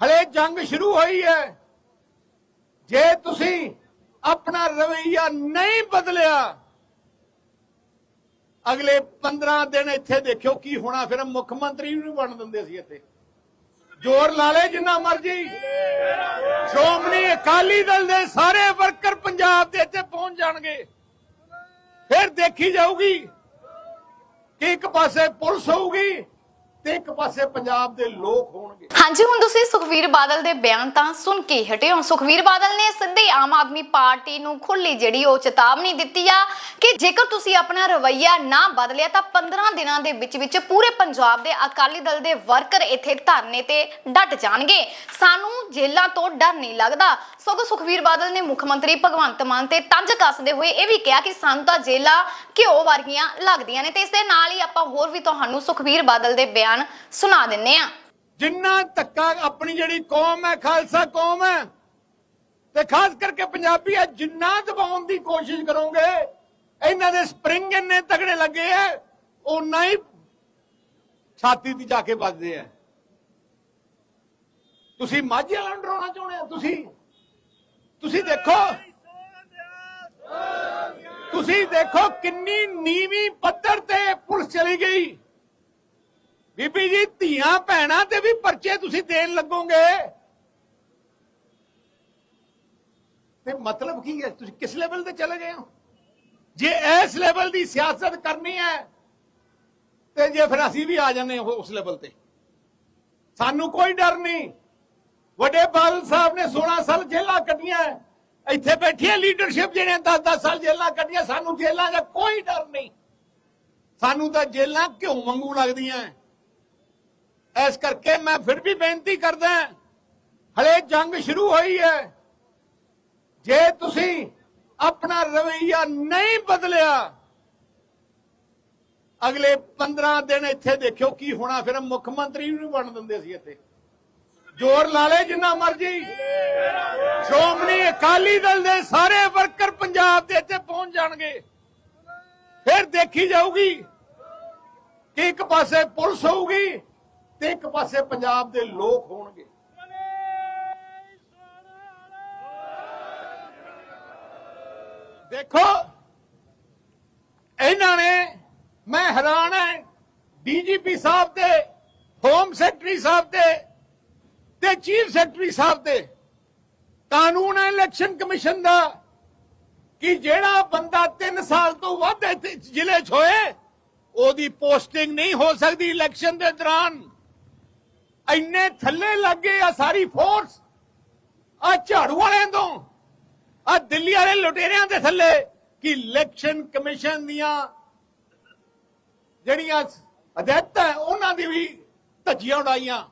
ਹਲੇ ਜੰਗ ਸ਼ੁਰੂ ਹੋਈ ਹੈ। ਜੇ ਤੁਸੀਂ ਆਪਣਾ ਰਵਈਆ ਨਹੀਂ ਬਦਲਿਆ, ਅਗਲੇ 15 ਦਿਨ ਇੱਥੇ ਦੇਖਿਓ ਕੀ ਹੋਣਾ। ਫਿਰ ਮੁੱਖ ਮੰਤਰੀ ਨੂੰ ਬਣ ਦਿੰਦੇ ਸੀ ਇੱਥੇ। ਜ਼ੋਰ ਲਾ ਲੈ ਜਿੰਨਾ ਮਰਜ਼ੀ। ਸ਼੍ਰੋਮਣੀ ਅਕਾਲੀ ਦਲ ਦੇ ਸਾਰੇ ਵਰਕਰ ਪੰਜਾਬ ਦੇ ਇੱਥੇ ਪਹੁੰਚ ਜਾਣਗੇ। ਫਿਰ ਦੇਖੀ ਜਾਊਗੀ ਕਿ ਇੱਕ ਪਾਸੇ ਪੁਲਿਸ ਹੋਊਗੀ ਤੇ ਇੱਕ ਪਾਸੇ ਪੰਜਾਬ ਦੇ ਲੋਕ ਹੋਣਗੇ। ਹਾਂਜੀ, ਹੁਣ ਤੁਸੀਂ ਸੁਖਵੀਰ ਬਾਦਲ ਦੇ ਬਿਆਨ ਤਾਂ ਸੁਣ ਕੇ ਹਟੇ ਹੋ। ਸੁਖਵੀਰ ਬਾਦਲ ਨੇ ਸਿੱਧੇ ਆਮ ਆਦਮੀ ਪਾਰਟੀ ਨੂੰ ਖੁੱਲੀ ਜਿਹੜੀ ਉਹ ਚੇਤਾਵਨੀ ਦਿੱਤੀ ਆ ਕਿ ਜੇਕਰ ਤੁਸੀਂ ਆਪਣਾ ਰਵੱਈਆ ਨਾ ਬਦਲਿਆ ਤਾਂ 15 ਦਿਨਾਂ ਦੇ ਵਿੱਚ ਵਿੱਚ ਪੂਰੇ ਪੰਜਾਬ ਦੇ ਅਕਾਲੀ ਦਲ ਦੇ ਵਰਕਰ ਇੱਥੇ ਧਰਨੇ ਤੇ ਡਟ ਜਾਣਗੇ। ਸਾਨੂੰ ਜੇਲਾਂ ਤੋਂ ਡਰ ਨਹੀਂ ਲੱਗਦਾ। ਸਗੋਂ ਸੁਖਵੀਰ ਬਾਦਲ ਨੇ ਮੁੱਖ ਮੰਤਰੀ ਭਗਵੰਤ ਮਾਨ ਤੇ ਤੰਜ ਕੱਸਦੇ ਹੋਏ ਇਹ ਵੀ ਕਿਹਾ ਕਿ ਸਾਨੂੰ ਤਾਂ ਜੇਲਾਂ ਘਿਓ ਵਰਗੀਆਂ ਲੱਗਦੀਆਂ ਨੇ ਤੇ ਇਸ ਦੇ ਨਾਲ ਹੀ ਆਪਾਂ ਹੋਰ ਵੀ ਤੁਹਾਨੂੰ ਸੁਖਵੀਰ ਬਾਦਲ ਦੇ ਬਿਆਨ ਸੁਣਾ ਦਿੰਨੇ ਆ। ਜਿੰਨਾ ਧੱਕਾ ਆਪਣੀ ਜਿਹੜੀ ਕੌਮ ਹੈ, ਖਾਲਸਾ ਕੌਮ ਹੈ, ਤੇ ਖਾਸ ਕਰਕੇ ਪੰਜਾਬੀ ਹੈ, ਜਿੰਨਾ ਦਬਾਉਣ ਦੀ ਕੋਸ਼ਿਸ਼ ਕਰੋਗੇ, ਇਹਨਾਂ ਦੇ ਸਪਰਿੰਗ ਇੰਨੇ ਤਗੜੇ ਲੱਗੇ ਐ ਉਨਾ ਹੀ ਛਾਤੀ ਤੇ ਜਾ ਕੇ ਵੱਜਦੇ ਐ। ਤੁਸੀਂ ਮਾਝੇ ਵਾਲਾ ਨੂੰ ਡਰਾਉਣਾ ਚਾਹੁੰਦੇ ਹੋ? ਤੁਸੀਂ ਤੁਸੀਂ ਦੇਖੋ। ਤੁਸੀਂ ਦੇਖੋ ਕਿੰਨੀ ਨੀਵੀਂ ਪੱਧਰ ਤੇ ਪੁਲਿਸ ਚਲੀ ਗਈ। ਬੀਬੀ ਜੀ, ਧੀਆਂ ਭੈਣਾਂ ਤੇ ਵੀ ਪਰਚੇ ਤੁਸੀਂ ਦੇਣ ਲੱਗੋਗੇ। ਤੇ ਮਤਲਬ ਕੀ ਹੈ? ਤੁਸੀਂ ਕਿਸ ਲੈਵਲ ਤੇ ਚਲੇ ਗਏ ਹੋ? ਜੇ ਇਸ ਲੈਵਲ ਦੀ ਸਿਆਸਤ ਕਰਨੀ ਹੈ, ਤੇ ਜੇ ਫਿਰ ਅਸੀਂ ਵੀ ਆ ਜਾਂਦੇ ਹਾਂ ਉਸ ਲੈਵਲ ਤੇ। ਸਾਨੂੰ ਕੋਈ ਡਰ ਨਹੀਂ। ਵੱਡੇ ਬਾਦਲ ਸਾਹਿਬ ਨੇ 16 ਸਾਲ ਜੇਲ੍ਹਾਂ ਕੱਟੀਆਂ ਇੱਥੇ ਬੈਠੀ ਲੀਡਰਸ਼ਿਪ ਜਿਹੜੇ 10-10 ਸਾਲ ਜੇਲ੍ਹਾਂ ਕੱਟੀਆਂ ਸਾਨੂੰ ਜੇਲ੍ਹਾਂ ਦਾ ਕੋਈ ਡਰ ਨਹੀਂ। ਸਾਨੂੰ ਤਾਂ ਜੇਲ੍ਹਾਂ ਕਿਉਂ ਵਾਂਗੂ ਲੱਗਦੀਆਂ। ਇਸ ਕਰਕੇ ਮੈਂ ਫਿਰ ਵੀ ਬੇਨਤੀ ਕਰਦਾ ਹਲੇ ਜੰਗ ਸ਼ੁਰੂ ਹੋਈ ਹੈ। ਜੇ ਤੁਸੀਂ ਆਪਣਾ ਰਵਈਆ ਨਹੀਂ ਬਦਲਿਆ, ਅਗਲੇ 15 ਦਿਨ ਇੱਥੇ ਦੇਖਿਓ ਕੀ ਹੋਣਾ, ਫਿਰ ਮੁੱਖ ਮੰਤਰੀ ਨੂੰ ਬਣ ਦਿੰਦੇ ਸੀ ਇੱਥੇ। ਜ਼ੋਰ ਲਾ ਲੈ ਜਿੰਨਾ ਮਰਜ਼ੀ। ਸ਼੍ਰੋਮਣੀ ਅਕਾਲੀ ਦਲ ਦੇ ਸਾਰੇ ਵਰਕਰ ਪੰਜਾਬ ਦੇ ਇੱਥੇ ਪਹੁੰਚ ਜਾਣਗੇ। ਫਿਰ ਦੇਖੀ ਜਾਊਗੀ ਕਿ ਇੱਕ ਪਾਸੇ ਪੁਲਿਸ ਹੋਊਗੀ ਤੇ ਇੱਕ ਪਾਸੇ ਪੰਜਾਬ ਦੇ ਲੋਕ ਹੋਣਗੇ। ਦੇਖੋ, ਇਹਨਾਂ ਨੇ, ਮੈਂ ਹੈਰਾਨ ਹੈ, ਡੀਜੀਪੀ ਸਾਹਿਬ ਤੇ ਹੋਮ ਸੈਕਟਰੀ ਸਾਹਿਬ ਤੇ ਤੇ ਚੀਫ ਸੈਕਟਰੀ ਸਾਹਿਬ ਤੇ ਕਾਨੂੰਨ ਹੈ ਇਲੈਕਸ਼ਨ ਕਮਿਸ਼ਨ ਦਾ ਕਿ ਜਿਹੜਾ ਬੰਦਾ 3 ਸਾਲ ਤੋਂ ਵੱਧ ਇੱਥੇ ਜ਼ਿਲ੍ਹੇ 'ਚ ਹੋਏ, ਉਹਦੀ ਪੋਸਟਿੰਗ ਨਹੀਂ ਹੋ ਸਕਦੀ ਇਲੈਕਸ਼ਨ ਦੇ ਦੌਰਾਨ। ਇੰਨੇ ਥੱਲੇ ਲੱਗੇ ਆ ਸਾਰੀ ਫੋਰਸ ਆ ਝਾੜੂ ਵਾਲਿਆਂ ਤੋਂ। ਆ ਦਿੱਲੀ ਵਾਲੇ ਲੁਟੇਰਿਆਂ ਦੇ ਥੱਲੇ ਕਿ ਇਲੈਕਸ਼ਨ ਕਮਿਸ਼ਨ ਦੀਆਂ ਜਿਹੜੀਆਂ ਹਦਾਇਤਾਂ ਉਹਨਾਂ ਦੀ ਵੀ ਧੱਜੀਆਂ ਉਡਾਈਆਂ।